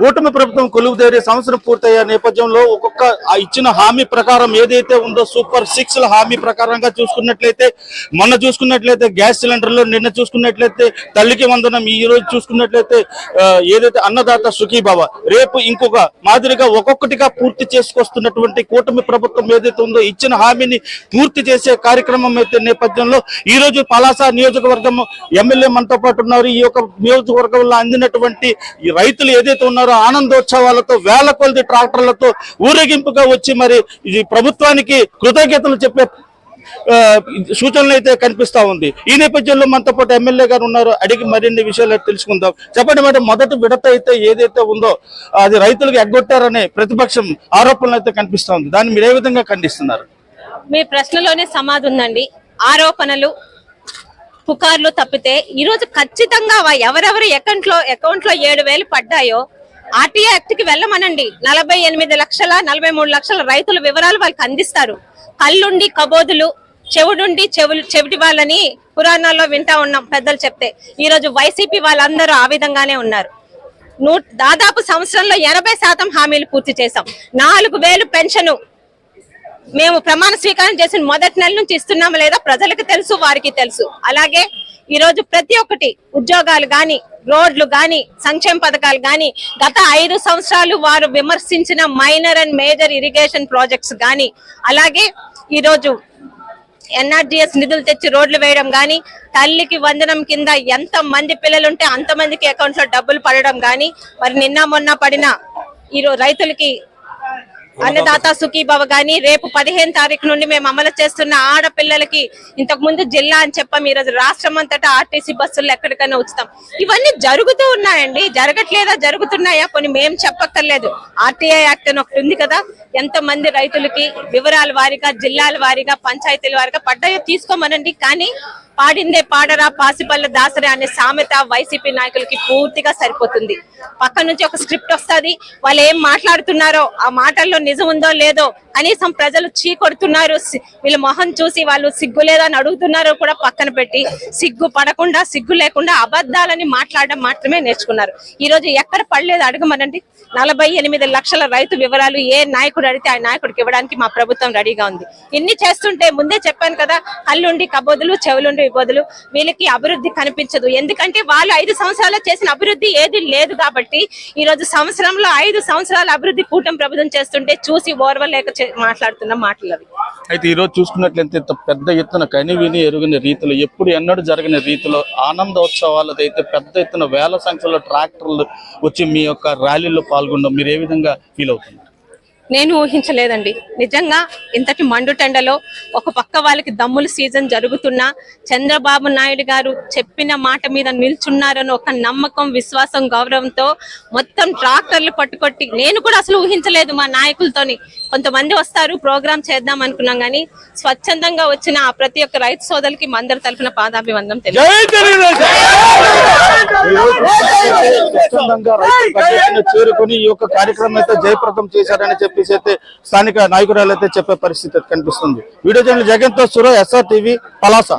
కూటమి ప్రభుత్వం కొలువుదేరి సంవత్సరం పూర్తయ్యే నేపథ్యంలో ఒక్కొక్క ఇచ్చిన హామీ ప్రకారం ఏదైతే ఉందో సూపర్ సిక్స్ ల హామీ ప్రకారంగా చూసుకున్నట్లయితే మొన్న చూసుకున్నట్లయితే గ్యాస్ సిలిండర్లు నిన్న చూసుకున్నట్లయితే తల్లికి వందనం ఈ రోజు చూసుకున్నట్లయితే ఏదైతే అన్నదాత సుఖీభావ రేపు ఇంకొక మాదిరిగా ఒక్కొక్కటిగా పూర్తి చేసుకొస్తున్నటువంటి కూటమి ప్రభుత్వం ఏదైతే ఉందో ఇచ్చిన హామీని పూర్తి చేసే కార్యక్రమం అయితే నేపథ్యంలో ఈ రోజు పలాస నియోజకవర్గం ఎమ్మెల్యే మనతో పాటు ఉన్నారు. ఈ యొక్క నియోజకవర్గంలో అందినటువంటి ఈ రైతులు ఏదైతే ఉన్నారో ఆనందోత్సవాలతో వేల కొలది ట్రాక్టర్లతో ఊరేగింపుగా వచ్చి మరి ఇది ప్రభుత్వానికి కృతజ్ఞతలు చెప్పే సూచనలు అయితే కనిపిస్తా ఉంది. ఈ నేపథ్యంలో మనతో పాటు ఎమ్మెల్యే గారు ఉన్నారు. అడిగి మరిన్ని విషయాలు తెలుసుకుందాం. చెప్పండి మేడం మొదటి విడత అయితే ఏదైతే ఉందో అది రైతులకు ఎగ్గొట్టారనే ప్రతిపక్షం ఆరోపణలు అయితే కనిపిస్తా ఉంది. దాన్ని మీరు ఏ విధంగా ఖండిస్తున్నారు? మీ ప్రశ్నలోనే సమాధి ఉందండి. ఆరోపణలు పుకార్లు తప్పితే ఈ రోజు ఖచ్చితంగా ఎవరెవరు ఎవరెవరి అకౌంట్లో ఏడు వేలు పడ్డాయో ఆర్టీఐ యాక్ట్కి వెళ్ళమనండి. నలభై ఎనిమిది లక్షల నలభై మూడు లక్షల రైతుల వివరాలు వాళ్ళకి అందిస్తారు. కళ్ళుండి కబోదులు చెవుడుండి చెవులు చెవిటి వాళ్ళని పురాణాల్లో వింటా ఉన్నాం పెద్దలు చెప్తే. ఈరోజు వైసీపీ వాళ్ళందరూ ఆ విధంగానే ఉన్నారు. నూ దాదాపు సంవత్సరంలో ఎనభై శాతం హామీలు పూర్తి చేశాం. నాలుగు వేలు పెన్షను మేము ప్రమాణ స్వీకారం చేసిన మొదటి నెల నుంచి ఇస్తున్నాము లేదా ప్రజలకు తెలుసు వారికి తెలుసు. అలాగే ఈ రోజు ప్రతి ఒక్కటి ఉద్యోగాలు గాని రోడ్లు గాని సంక్షేమ పథకాలు గాని గత ఐదు సంవత్సరాలు వారు విమర్శించిన minor and major irrigation projects గాని అలాగే ఈ రోజు ఎన్ఆర్జిఎస్ నిధులు తెచ్చి రోడ్లు వేయడం గాని తల్లికి వందనం కింద ఎంత మంది పిల్లలు ఉంటే అంత మందికి లో డబ్బులు పడడం గాని మరి నిన్న మొన్న పడిన ఈ రైతులకి అన్నదాత సుఖీభవ గాని రేపు పదిహేను తారీఖు నుండి మేము అమలు చేస్తున్న ఆడపిల్లలకి ఇంతకు ముందు జిల్లా అని చెప్పాం ఈ రోజు రాష్ట్రం అంతటా ఆర్టీసీ బస్సులు ఎక్కడికైనా ఉచితం. ఇవన్నీ జరుగుతూ ఉన్నాయండి. జరగట్లేదా? జరుగుతున్నాయా? కొన్ని మేము చెప్పక్కర్లేదు. ఆర్టీఐ యాక్ట్ అని ఒకటి ఉంది కదా. ఎంత మంది రైతులకి వివరాల వారీగా జిల్లాల వారీగా పంచాయతీల వారీగా పడ్డాయో తీసుకోమనండి. కానీ పాడిందే పాడరా పాసిపల్ల దాసరే అనే సామెత వైసీపీ నాయకులకి పూర్తిగా సరిపోతుంది. పక్క నుంచి ఒక స్క్రిప్ట్ వస్తది. వాళ్ళు ఏం మాట్లాడుతున్నారో ఆ మాటల్లో నిజం ఉందో లేదో కనీసం ప్రజలు చీ కొడుతున్నారు వీళ్ళ మొహం చూసి వాళ్ళు సిగ్గు లేదా అని కూడా పక్కన పెట్టి సిగ్గు పడకుండా సిగ్గు లేకుండా అబద్ధాలని మాట్లాడడం మాత్రమే నేర్చుకున్నారు. ఈ రోజు ఎక్కడ పడలేదు అడగమనండి. నలభై ఎనిమిది లక్షల రైతు వివరాలు ఏ నాయకుడు అడిగితే ఆ నాయకుడికి ఇవ్వడానికి మా ప్రభుత్వం రెడీగా ఉంది. ఇన్ని చేస్తుంటే ముందే చెప్పాను కదా కళ్ళుండి కబోదులు చెవులుండి విబోదులు వీళ్ళకి అభివృద్ధి కనిపించదు. ఎందుకంటే వాళ్ళు ఐదు సంవత్సరాలు చేసిన అభివృద్ధి ఏది లేదు కాబట్టి ఈ రోజు సంవత్సరంలో ఐదు సంవత్సరాల అభివృద్ధి కూటమి ప్రభుత్వం చేస్తుంటే చూసి ఓర్వలేక మాట్లాడుతున్న మాటలు అవి. అయితే ఈ రోజు చూసుకున్నట్లయితే ఇంత పెద్ద ఎత్తున కని విని ఎరుగిన రీతిలో ఎప్పుడు ఎన్నడూ జరగని రీతిలో ఆనందోత్సవాలదైతే పెద్ద ఎత్తున వేల సంఖ్యలో ట్రాక్టర్లు వచ్చి మీ యొక్క ర్యాలీలో పాల్గొనడం మీరు ఏ విధంగా ఫీల్ అవుతున్నారు? నేను ఊహించలేదండి. నిజంగా ఇంతటి మండుటెండలో ఒక పక్క వాళ్ళకి దమ్ముల సీజన్ జరుగుతున్నా చంద్రబాబు నాయుడు గారు చెప్పిన మాట మీద నిల్చున్నారని ఒక నమ్మకం విశ్వాసం గౌరవంతో మొత్తం ట్రాక్టర్లు పట్టుకొట్టి నేను కూడా అసలు ఊహించలేదు మా నాయకులతోని. కొంతమంది వస్తారు ప్రోగ్రామ్ చేద్దాం అనుకున్నాం కానీ స్వచ్ఛందంగా వచ్చిన ఆ ప్రతి ఒక్క రైతు సోదరులకి మందరి తరఫున పాదాభివందనం తెలియదు చేరుకొని ఈ యొక్క కార్యక్రమం అయితే జయప్రదం చేశారని చెప్పేసి అయితే స్థానిక నాయకురాలు అయితే చెప్పే పరిస్థితి కనిపిస్తుంది. వీడియో జర్నల్ జగన్తో సురో ఎస్ఆర్ టీవీ పలాస.